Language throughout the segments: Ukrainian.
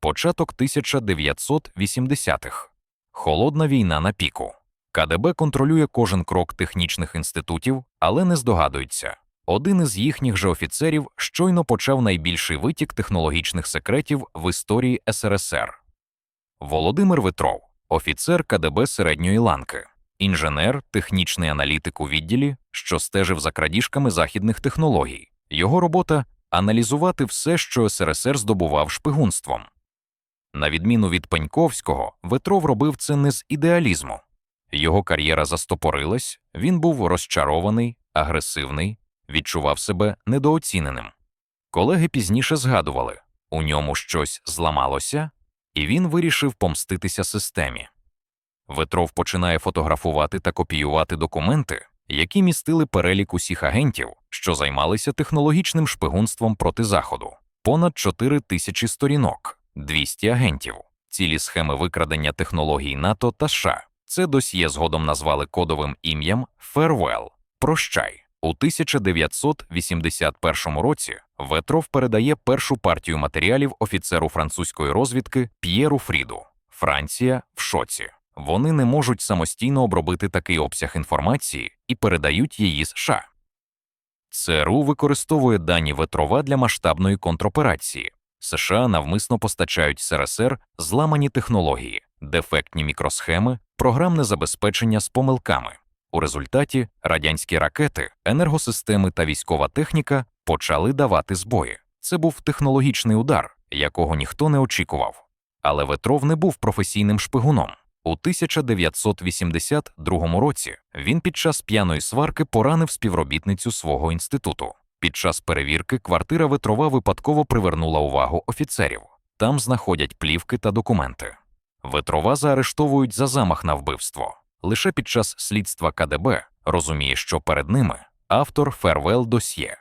Початок 1980-х. Холодна війна на піку. КДБ контролює кожен крок технічних інститутів, але не здогадується. Один із їхніх же офіцерів щойно почав найбільший витік технологічних секретів в історії СРСР. Володимир Ветров, офіцер КДБ середньої ланки, інженер, технічний аналітик у відділі, що стежив за крадіжками західних технологій. Його робота аналізувати все, що СРСР здобував шпигунством. На відміну від Пеньковського, Ветров робив це не з ідеалізму. Його кар'єра застопорилась, він був розчарований, агресивний, відчував себе недооціненим. Колеги пізніше згадували, у ньому щось зламалося, і він вирішив помститися системі. Ветров починає фотографувати та копіювати документи, які містили перелік усіх агентів, що займалися технологічним шпигунством проти Заходу. Понад 4 тисячі сторінок, 200 агентів, цілі схеми викрадення технологій НАТО та США. Це досьє згодом назвали кодовим ім'ям Farewell – Прощай. У 1981 році Ветров передає першу партію матеріалів офіцеру французької розвідки П'єру Фріду. Франція в шоці. Вони не можуть самостійно обробити такий обсяг інформації і передають її США. ЦРУ використовує дані Ветрова для масштабної контроперації. США навмисно постачають СРСР зламані технології, дефектні мікросхеми, програмне забезпечення з помилками. У результаті радянські ракети, енергосистеми та військова техніка почали давати збої. Це був технологічний удар, якого ніхто не очікував. Але Ветров не був професійним шпигуном. У 1982 році він під час п'яної сварки поранив співробітницю свого інституту. Під час перевірки квартира Ветрова випадково привернула увагу офіцерів. Там знаходять плівки та документи. Ветрова заарештовують за замах на вбивство. Лише під час слідства КДБ розуміє, що перед ними автор фервел досьє.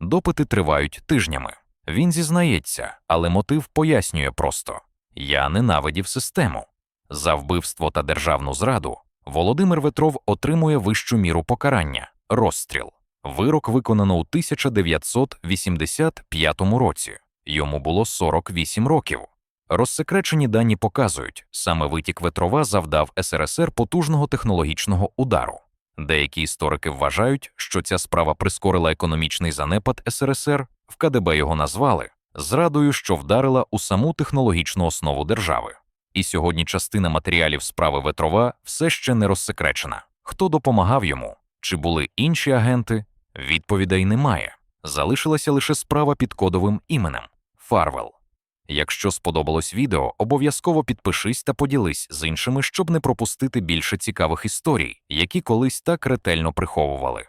Допити тривають тижнями. Він зізнається, але мотив пояснює просто: я ненавидів систему. За вбивство та державну зраду Володимир Ветров отримує вищу міру покарання розстріл. Вирок виконано у 1985 році. Йому було 48 років. Розсекречені дані показують, саме витік Ветрова завдав СРСР потужного технологічного удару. Деякі історики вважають, що ця справа прискорила економічний занепад СРСР, в КДБ його назвали зрадою, що вдарила у саму технологічну основу держави. І сьогодні частина матеріалів справи Ветрова все ще не розсекречена. Хто допомагав йому? Чи були інші агенти? Відповідей немає. Залишилася лише справа під кодовим іменем Фарвел. Якщо сподобалось відео, обов'язково підпишись та поділись з іншими, щоб не пропустити більше цікавих історій, які колись так ретельно приховували.